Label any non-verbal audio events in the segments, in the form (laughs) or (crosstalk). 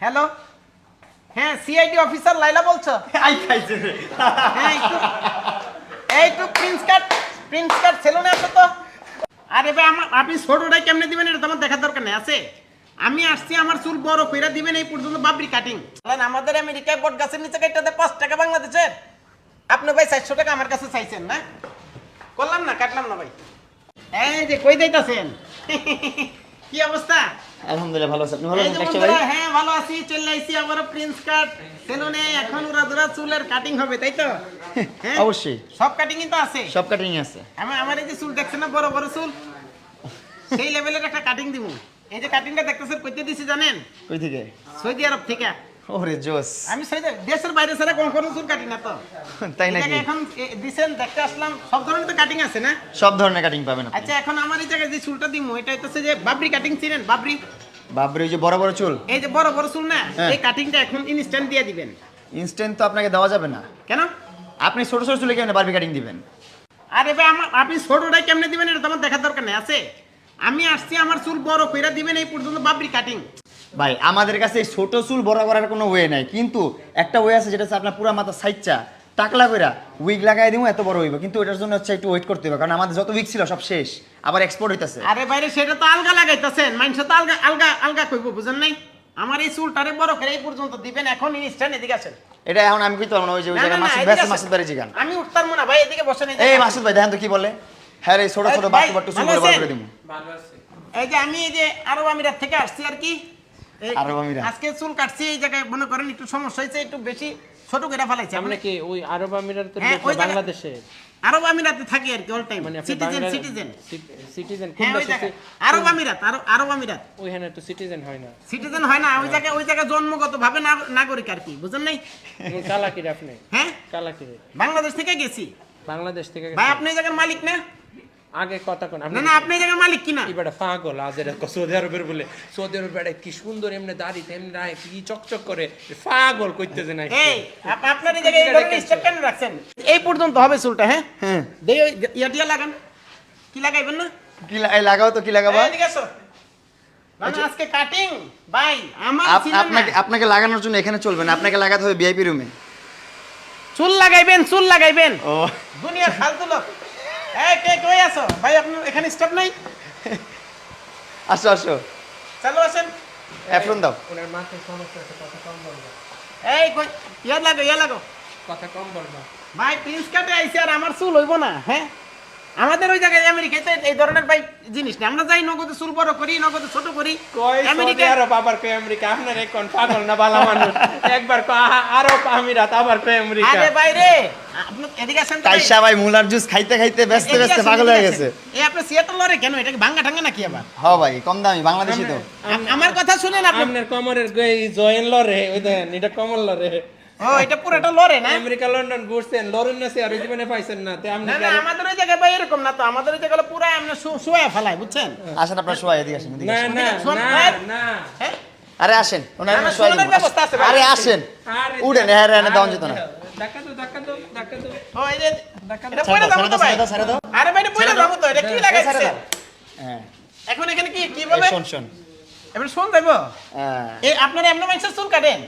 Hello? হ্যাঁ CID officer Laila বলছো? (laughs) আই খাইছে রে। হ্যাঁ একটু এই তো প্রিন্স কাট প্রিন্স কাট সেলুনে আসো তো। আরে ভাই আমার আপনি ছোটটাই কেমনে দিবেন? এটা তোমার দেখার দরকার নেই আছে? আমি আসছি আমার চুল বড় কইরা দিবেন এই পর্যন্ত বাবরি কাটিং আমাদের আমেরিকায় বট গাছের নিচে কাটতে পাঁচ টাকা বাংলাদেশের। আপনি ভাই চারশো টাকা আমার কাছে চাইছেন না? করলাম না কাটলাম না ভাই। এই যে কই দিতেছেন (laughs) কি অবস্থা? আলহামদুলিল্লাহ ভালো আছি। আপনি ভালো আছেন যে ভাই? হ্যাঁ ভালো আছি চলে আইছি আবার প্রিন্স কাট। সেলুনে এখন উড়া দুরা চুলের কাটিং হবে তাই তো? হ্যাঁ? অবশ্যই। সব কাটিং তো আছে। সব কাটিং আছে। আমার আমার এই যে চুল দেখছেন না বড় বড় চুল? সেই লেভেলের একটা কাটিং দিব। এই যে কাটিংটা দেখতেছেন কইতে দিছি জানেন? কই থেকে? সৌদি আরব থেকে। ওরে জোস। আমি সৌদি দেশের বাইরে ছাড়া কোন কোনো চুল কাটি না তো। (laughs) তাই নাকি? এখন দিছেন দেখতে আসলাম সব ধরনের তো কাটিং আছে না? সব ধরনের কাটিং পাবেন আপনি। আচ্ছা এখন আমার এই জায়গায় যে চুলটা দিব এটা যে বাবরি কাটিং চিনেন বাবরি। বাবরে ওই যে বড় বড় চুল। এই যে বড় বড় চুল না হ্যাঁ। এই কাটিংটা এখন ইনস্ট্যান্ট দিয়ে দিবেন। ইনস্ট্যান্ট তো আপনাকে দেওয়া যাবে না। কেন? আপনি ছোট ছোট চুলে কেমন বারবি কাটিং দিবেন? আরে ভাই আমার আপনি ছোটটাই কেমনে দিবেন এটা তোমার দেখার দরকার নেই আছে? আমি আসছি আমার চুল বড় কইরা দিবেন এই পর্যন্ত বাবরি কাটিং ভাই আমাদের কাছে এই ছোট চুল বড় করার কোনো ওয়ে নাই। কিন্তু একটা ওয়ে আছে যেটা হচ্ছে আপনার পুরো মাথা সাইচ্চা টাকলা কইরা উইগ লাগাই দিব এত বড় হইব। কিন্তু এটার জন্য হচ্ছে একটু ওয়েট করতে হবে কারণ আমাদের যত উইক ছিল সব শেষ আবার এক্সপোর্ট হইতাছে। আরে বাইরে সেটা তো আলগা লাগাইতেছেন মানুষ তো আলগা আলগা আলগা কইব বুঝেন নাই? আমার এই চুলটারে বড় করে এই পর্যন্ত দিবেন এখন ইনস্ট্যান্ট এদিকে আসেন। এটা এখন আমি কইতে পারব না ওই যে ওই না, মাসুদ ভাই মাসুদ বাড়ি জিগান আমি উঠতাম না ভাই এদিকে বসেন এই এই মাসুদ ভাই দেখেন তো কি বলে? হ্যাঁ রে ছোট ছোট ভাই, বাট্টু চুল ভালো বড়? করে দিব এই যে আমি এই যে আরব আমিরাত থেকে আসছি আর কি। আরব আমিরাত। আজকে চুল কাটছি এই জায়গায় মনে করেন একটু সমস্যা হয়েছে একটু বেশি ছোট করে ফেলাইছি। আমরা কি ওই আরব আমিরাতের হ্যাঁ, না বাংলাদেশে? আরব আমিরাতে থাকি আর কি অল টাইম মানে সিটিজেন সিটিজেন সিটিজেন কোন দেশে আরব আমিরাত আরব- আরব আমিরাত। ওইখানে তো সিটিজেন হয় না। সিটিজেন হয় না ওই জায়গায় ওই জায়গায় জন্মগত ভাবে নাগরিক আর কি বুঝেন নাই? কোন কালাকির আপনি। হ্যাঁ? কালাকির বাংলাদেশ থেকে গেছি। বাংলাদেশ থেকে ভাই আপনি এই জায়গার মালিক না? আগে কথা কোন না না আপনি এই জায়গার মালিক কিনা? এবারে পাগল আজ এরা সৌদি আরবের বলে। সৌদি আরবের বেড়ায় কি সুন্দর এমনি দাড়ি তেমনি রায় কি চকচক করে। পাগল কইতেছে না এই আপ- আপনার এই জায়গায় এই ধরনের স্টেপ কেন রাখছেন। এই পর্যন্ত হবে চুলটা হ্যাঁ? হ্যাঁ। দেই ইয়া দিয়া লাগান। কি লাগাইবেন না? কি লা- এই লাগাও তো কি লাগাবা? এই এদিকে আসো। না, না, আজকে কাটিং ভাই আমার আপ- আপনাকে আপনাকে লাগানোর জন্য এখানে চলবে না আপনাকে লাগাতে হবে ভিআইপি রুমে। চুল লাগাইবেন চুল লাগাইবেন। ও। দুনিয়ার ফালতু লোক। এই কে কই আছো? ভাই আপনার এখানে স্টপ নাই? আসো আসো। চালু আছেন? অ্যাপ্রন দাও। ওনার মাথায় সমস্যা আছে কথা কম বলবা। এই কই? ইয়া লাগো ইয়া লাগো। কথা কম বলবা। ভাই প্রিন্স কাটে আইছে আর আমার চুল হইব না হ্যাঁ? আমাদের ওই জায়গায় আমেরিকাতে এই ধরনের ভাই জিনিস না আমরা যাই নগদে চুল বড় করি নগদে ছোট করি। আমেরিকা আরব আবার কই আমেরিকা? আপনার এখন পাগল না বালা মানুষ? একবার আরব আমিরাত আবার কই আমেরিকা? আরে ভাই রে আপনি এদিকে আসেন তো ভাই। তাইসা ভাই মুলার জুস খাইতে খাইতে ব্যস্ত ব্যস্ত পাগল হয়ে গেছে। এই আপনি সিয়াটল লরে কেন? এটা কি ভাঙ্গা টাঙ্গা নাকি আবার? হ ভাই কম দামি বাংলাদেশি তো। আমার কথা শুনেন আপনি। আপনার কমরের গই জয়েন লরে ওই দেন এটা কমল লরে। ও এটা পুরোটা লরে না? আমেরিকা লন্ডন ঘুরছেন লরেন না আর জীবনে পাইছেন না তে আপনি না কি না আরো- আমাদের ওই জায়গায় ভাই এরকম না তো আমাদের ওই জায়গায় পুরো আমরা শুয়ে ফেলাই বুঝছেন? আসেন আপনার শোয়া এদিকে আসেন না না না না। হ্যাঁ? আরে আসেন ওনার না, না, শোয়া শোয়ানোর দিব। ব্যবস্থা আছে ভাই। আরে আসেন। আরে হ্যাঁ হ্যাঁ দাও যেত না ধাক্কা দাও ধাক্কা দাও ধাক্কা দাও। ও এই যে ধাক্কা দাও। পয়লা দাও, তো ভাই ছেড়ে দাও, ছেড়ে দাও। আরে ভাই এটা পয়লা তো। এটা কি লাগাইছে? হ্যাঁ। এখন এখানে কি কি বলে শোন শোন। এবার শুন দেবো হ্যাঁ। এই আপনার এমন মানুষের চুল কাটেন?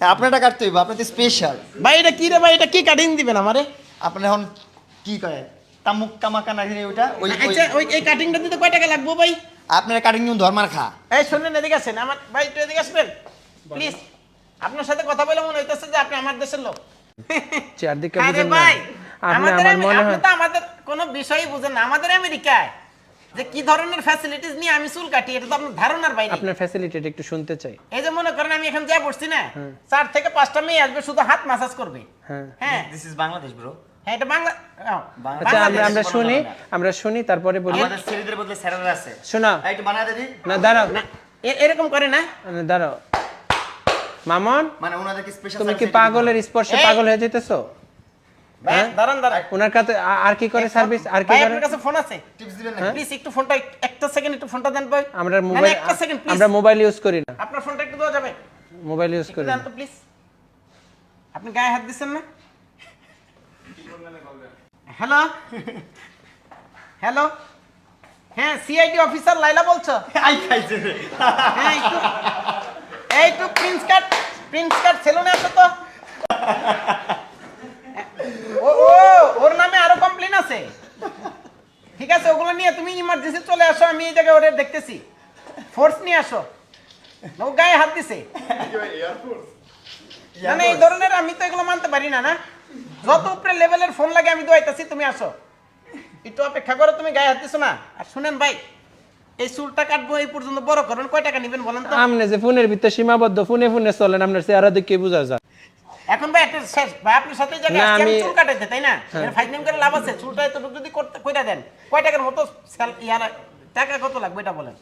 আপনারটা কাটতে হইব আপনার তো স্পেশাল ভাই এটা কি রে ভাই? এটা কি কাটিং দিবেন আমারে? আপনার এখন কি কয়? তামুক কামাকা না জানি ওইটা? ওই ওই- আচ্ছা ওই এই কাটিংটা দিতে কয় টাকা লাগবে ভাই? আপনার কাটিং নিউন ধর্মার খা। এই শুনেন এদিকে আসেন। আমার ভাই একটু এদিকে আসবেন? প্লিজ আপনার সাথে কথা বলে মনে হইতেছে যে আপনি আমার দেশের লোক। চারদিকে আরে বুঝেন না। আপনি আমাদের আমার মনে আপনি হয় তো আমাদের কোনো বিষয়ই বুঝেন না। আমাদের আমেরিকায়। যে কি ধরনের ফ্যাসিলিটিস নিয়ে আমি চুল কাটি এটা তো আপনার ধারণার বাইরে। আপনার ফ্যাসিলিটিটা একটু শুনতে চাই। এই যে মনে করেন আমি এখন যা পড়ছি না চার থেকে পাঁচটা মেয়ে আসবে শুধু হাত মাসাজ করবে। হ্যাঁ। হ্যাঁ। দিস ইজ বাংলাদেশ ব্রো হ্যাঁ এটা বাংলা আচ্ছা আমরা আমরা শুনি আমরা শুনি তারপরে বলি। আমাদের ছেলেদের বদলে স্যারেরা আছে। শোনা। একটু বানায় দিদি না দাঁড়াও। এরকম করে না। না, দাঁড়াও। মামন মানে ওনাদেরকে স্পেশাল তুমি কি পাগলের স্পর্শে পাগল হয়ে যেতেছো ভাই, হ্যাঁ? দাঁড়ান দাঁড়ান ওনার কাছে আ- আর কি করে সার্ভিস আর কি করে আপনার কাছে ফোন আছে। টিপস দিবেন না প্লিজ একটু ফোনটা একটা সেকেন্ড একটু ফোনটা দেন ভাই। আমরা না, না, মোবাইল একটা সেকেন্ড প্লিজ আমরা মোবাইল ইউজ করি না। আপনার ফোনটা একটু দেওয়া যাবে। মোবাইল ইউজ করি দেন তো প্লিজ আপনি গায়ে হাত দিচ্ছেন না? হ্যালো? হ্যালো? হ্যাঁ সিআইডি অফিসার লাইলা বলছো? আই খাইছে। হ্যাঁ একটু এই তো প্রিন্স কাট প্রিন্স কাট সেলুনে আসো তো ও ও ওর নামে আরও কমপ্লেন আছে ঠিক আছে ওগুলো নিয়ে তুমি ইমার্জেন্সি চলে আসো আমি এই জায়গায় ওদের দেখতেছি। ফোর্স নিয়ে আসো। ও গায়ে হাত দিছে। না না এই ধরনের আমি তো এগুলো মানতে পারি না না? যত উপরে লেভেলের ফোন লাগে আমি দোয়াইতাছি তুমি আসো। একটু অপেক্ষা করো তুমি গায়ে হাত দিছো না? আর শুনেন ভাই এই চুলটা কাটবো এই পর্যন্ত বড় করবেন কয় টাকা নেবেন বলেন তো? আপনি যে ফোনের ভিতরে সীমাবদ্ধ ফোনে ফোনে চলেন আপনার চেহারা দেখে বোঝা যায়। এখন ভাই একটা শেষ ভাই আপনার সাথে এই জায়গায় না, আসছি, আমি আমি- চুল কাটাইতে তাই না? এর ফাইনাল করে লাভ আছে চুলটা এতটুকু যদি করতে কইরা দেন কয় টাকার মতো স্যাল- ইয়ার টাকা কত লাগবে এটা বলেন?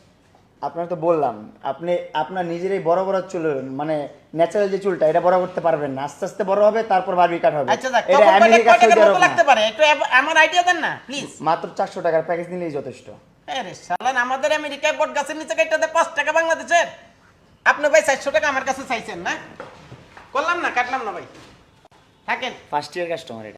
আপনার তো বললাম আপনি আপনার নিজেরই বড় বড় চুল মানে ন্যাচারাল যে চুলটা এটা বড় করতে পারবেন না। আস্তে আস্তে বড় হবে তারপর বারবি কাট হবে। আচ্ছা যাক এটা তখন কয় টাকা- আমেরিকা কয় টাকার সৌদি মতো আরব না। লাগতে পারে? একটু এব- আমার আইডিয়া দেন না প্লিজ মাত্র চারশো টাকার প্যাকেজ নিলেই যথেষ্ট। আরে শালান আমাদের আমেরিকায় বট গাছের নিচে কাটতে পাঁচ টাকা বাংলাদেশের। আপনি ভাই চারশো টাকা আমার কাছে চাইছেন না? করলাম না কাটলাম না ভাই। থাকেন। ফার্স্ট ইয়ার কাস্টমার এটা।